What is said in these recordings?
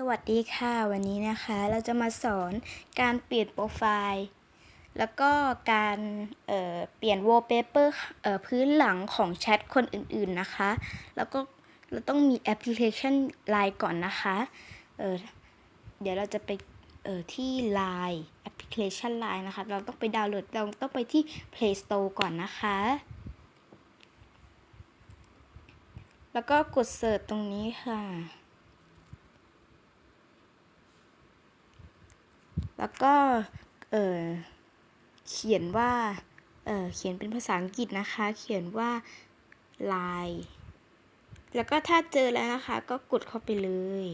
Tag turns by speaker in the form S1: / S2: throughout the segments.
S1: สวัสดีค่ะ วันนี้นะคะเราจะมาสอนการเปลี่ยนโปรไฟล์ แล้วก็การเเปลี่ยน wallpaper เอ่อพื้นหลังของแชทคนอื่นๆนะคะ แล้วก็เราต้องมีแอปพลิเคชัน Line ก่อนนะคะเเดี๋ยวเราจะไปที่ Line แอปพลิเคชัน Line นะคะ เราต้องไปดาวน์โหลดเราต้องไปที่ Play Store ก่อนนะคะ แล้วก็กดเสิร์ชตรงนี้ค่ะ แล้วก็เออเขียนว่าเออเขียนเป็นภาษาอังกฤษนะคะ เขียนว่า line แล้วก็ถ้าเจอแล้วนะคะ ก็กดเข้าไปเลย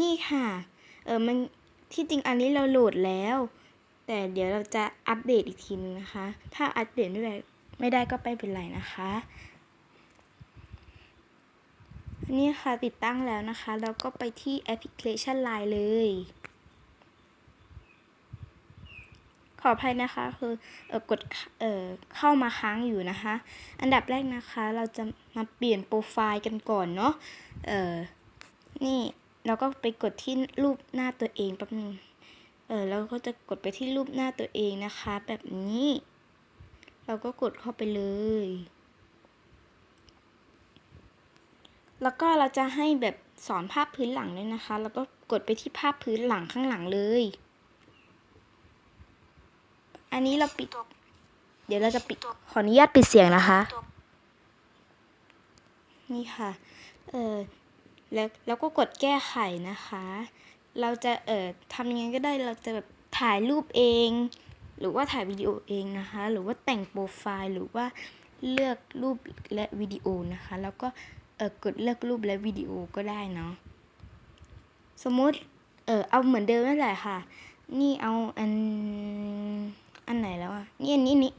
S1: นี่ค่ะ เออมันที่จริงอันนี้เราโหลดแล้ว แต่เดี๋ยวเราจะอัปเดตอีกทีนึงนะคะ ถ้าอัปเดตไม่ได้ไม่ได้ก็ไม่เป็นไรนะคะนี่ค่ะติดตั้งแล้วนะคะ แล้วก็ไปที่แอปพลิเคชัน Line เลย ขออภัยนะคะ คือเออกดเออเข้ามาค้างอยู่นะคะ อันดับแรกนะคะ เราจะมาเปลี่ยนโปรไฟล์กันก่อนเนาะเออนี่เราก็ไปกดที่รูปหน้าตัวเองแป๊บนึงเออเราก็จะกดไปที่รูปหน้าตัวเองนะคะ แบบนี้ เราก็กดเข้าไปเลย แล้วก็เราจะให้แบบสอนภาพพื้นหลังด้วยนะคะ แล้วก็กดไปที่ภาพพื้นหลังข้างหลังเลย อันนี้เราปิด เดี๋ยวเราจะปิด ขออนุญาตปิดเสียงนะคะ นี่ค่ะ เออแล้วแล้วก็กดแก้ไขนะคะ เราจะเอ่อทำยังไงก็ได้เราจะแบบถ่ายรูปเอง หรือว่าถ่ายวิดีโอเองนะคะ หรือว่าแต่งโปรไฟล์หรือว่าเลือกรูปและวิดีโอนะคะ แล้วก็เออกดเลือกรูปและวิดีโอก็ได้เนาะสมมติเออเอาเหมือนเดิมนั่นแหละค่ะ นี่เอาอัน อันไหนแล้วอะนี่อันนี้นี่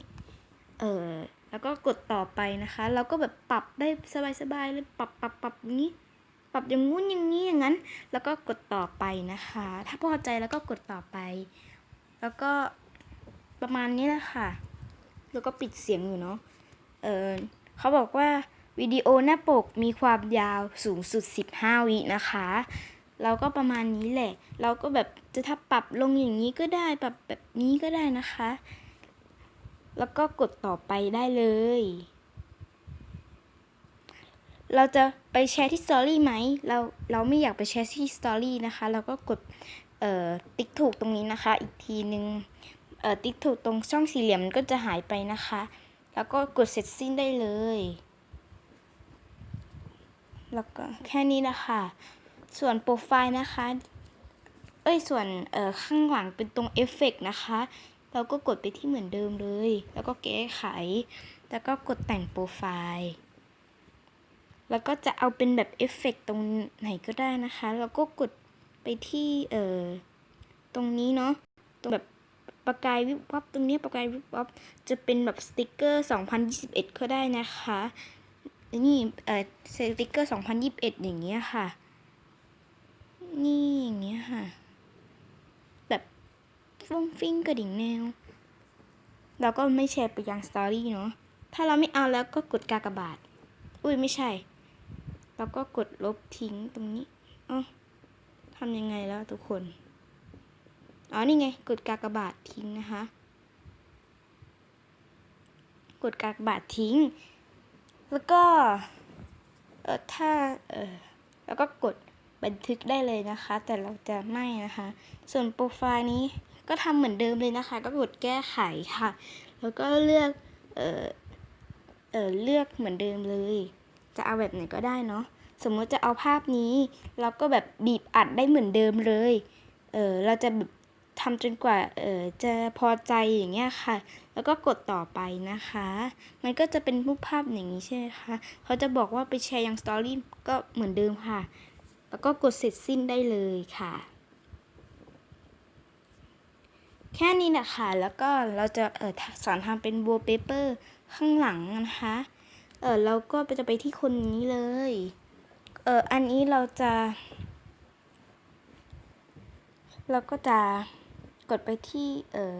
S1: เออแล้วก็กดต่อไปนะคะ เราก็แบบปรับได้สบายๆเลยปรับปรับปรับอย่างนี้ ปรับอย่างงู้นอย่างนี้อย่างนั้น แล้วก็กดต่อไปนะคะ ถ้าพอใจแล้วก็กดต่อไป แล้วก็ประมาณนี้แหละค่ะ แล้วก็ปิดเสียงอยู่เนาะเออเขาบอกว่าวิดีโอหน้าปกมีความยาวสูงสุด 15 วินะคะ เราก็ประมาณนี้แหละ เราก็แบบ จะถ้าปรับลงอย่างนี้ก็ได้ปรับแบบนี้ก็ได้นะคะ แล้วก็กดต่อไปได้เลย เราจะไปแชร์ที่สตอรี่ไหมเราเราไม่อยากไปแชร์ที่สตอรี่นะคะ เราก็กดเอ่อติ๊กถูกตรงนี้นะคะ อีกทีนึงเอ่อติ๊กถูกตรงช่องสี่เหลี่ยมมันก็จะหายไปนะคะ แล้วก็กดเสร็จสิ้นได้เลย แล้วก็แค่นี้นะคะ ส่วนโปรไฟล์นะคะ เอ้ยส่วนเอ่อข้างหลังเป็นตรงเอฟเฟกนะคะ เราก็กดไปที่เหมือนเดิมเลย แล้วก็แก้ไข แล้วก็กดแต่งโปรไฟล์แล้วก็จะเอาเป็นแบบเอฟเฟกตรงไหนก็ได้นะคะ แล้วก็กดไปที่เอ่อตรงนี้เนาะตรงแบบประกายวิบวับตรงเนี้ยประกายวิบวับจะเป็นแบบสติกเกอร์ 2021 ก็ได้นะคะนี่เอ่อสติกเกอร์ 2021 อย่างเงี้ยค่ะ นี่อย่างเงี้ยค่ะ ฟุ้งฟิ้งกระดิ่งแนว เราก็ไม่แชร์ไปยังสตอรี่เนาะ ถ้าเราไม่เอาแล้วก็กดกากบาท อุ้ยไม่ใช่แล้วก็กดลบทิ้งตรงนี้อ๋อทำยังไงแล้วทุกคน อ๋อนี่ไง กดกากบาททิ้งนะคะ กดกากบาททิ้ง แล้วก็เออถ้าเออแล้วก็กดบันทึกได้เลยนะคะ แต่เราจะไม่นะคะ ส่วนโปรไฟล์นี้ ก็ทำเหมือนเดิมเลยนะคะ ก็กดแก้ไขค่ะ แล้วก็เลือกเออเออเลือกเหมือนเดิมเลย จะเอาแบบไหนก็ได้เนาะสมมติจะเอาภาพนี้ เราก็แบบบีบอัดได้เหมือนเดิมเลยเออเราจะแบบทำจนกว่าเออจะพอใจอย่างเงี้ยค่ะ แล้วก็กดต่อไปนะคะ มันก็จะเป็นรูปภาพอย่างนี้ใช่ไหมคะ เขาจะบอกว่าไปแชร์ยังสตอรี่ก็เหมือนเดิมค่ะ แล้วก็กดเสร็จสิ้นได้เลยค่ะ แค่นี้นะคะ แล้วก็เราจะเออสอนทำเป็น wallpaper ข้างหลังนะคะเออเราก็จะไปที่คนนี้เลยเอออันนี้เราจะ เราก็จะกดไปที่เออ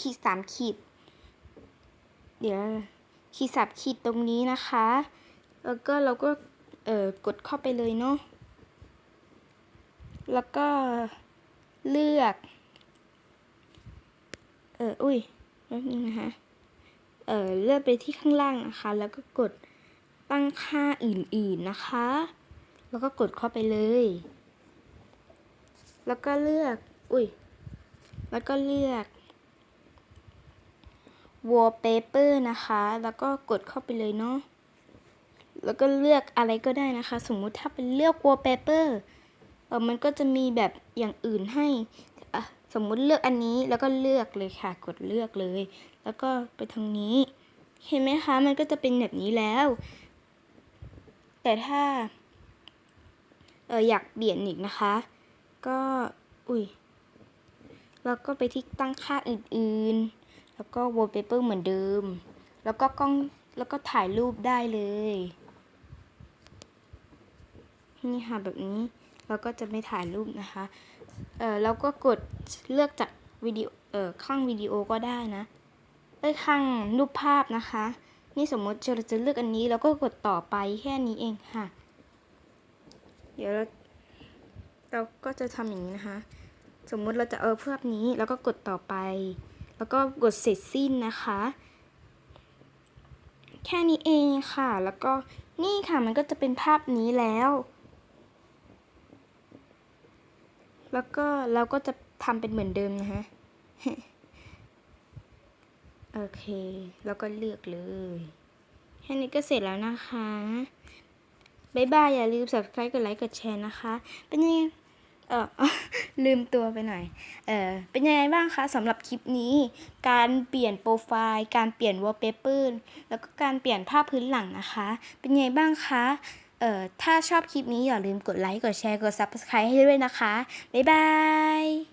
S1: ขีดสามขีด เดี๋ยวขีดสามขีดตรงนี้นะคะ แล้วก็เราก็เออกดเข้าไปเลยเนาะแล้วก็เลือก เอออุ้ยแป๊บนึงนะคะ เออเลือกไปที่ข้างล่างนะคะ แล้วก็กดตั้งค่าอื่นๆนะคะ แล้วก็กดเข้าไปเลย แล้วก็เลือก อุ้ย แล้วก็เลือก wallpaper นะคะ แล้วก็กดเข้าไปเลยเนาะ แล้วก็เลือกอะไรก็ได้นะคะ สมมุติถ้าเป็นเลือก wallpaper เออมันก็จะมีแบบอย่างอื่นให้ สมมุติเลือกอันนี้แล้วก็เลือกเลยค่ะ กดเลือกเลย แล้วก็ไปทางนี้ เห็นไหมคะ มันก็จะเป็นแบบนี้แล้ว แต่ถ้าเอออยากเปลี่ยนอีกนะคะ ก็อุ้ยแล้วก็ไปที่ตั้งค่าอื่นๆ แล้วก็ wallpaper เหมือนเดิม แล้วก็กล้องแล้วก็ถ่ายรูปได้เลย นี่ค่ะแบบนี้ เราก็จะไม่ถ่ายรูปนะคะเออเราก็กดเลือกจากวิดีโอเออข้างวิดีโอก็ได้นะเอ้ยข้างรูปภาพนะคะ นี่สมมติเราจะเลือกอันนี้แล้วก็กดต่อไปแค่นี้เองค่ะ เดี๋ยวเราเราก็จะทำอย่างนี้นะคะ สมมุติเราจะเอาภาพนี้แล้วก็กดต่อไป แล้วก็กดเสร็จสิ้นนะคะ แค่นี้เองค่ะ แล้วก็นี่ค่ะมันก็จะเป็นภาพนี้แล้ว แล้วก็เราก็จะทำเป็นเหมือนเดิมนะฮะ โอเค แล้วก็เลือกเลย แค่นี้ก็เสร็จแล้วนะคะบายบาย อย่าลืม subscribe กดไลค์ กดแชร์นะคะ เป็นยังไง เออลืมตัวไปหน่อย เออเป็นยังไงบ้างคะสำหรับคลิปนี้ การเปลี่ยนโปรไฟล์ การเปลี่ยน wallpaper แล้วก็การเปลี่ยนภาพพื้นหลังนะคะ เป็นยังไงบ้างคะ เอ่อถ้าชอบคลิปนี้อย่าลืมกดไลค์ กดแชร์ กด subscribe ให้ด้วยนะคะ บ๊ายบาย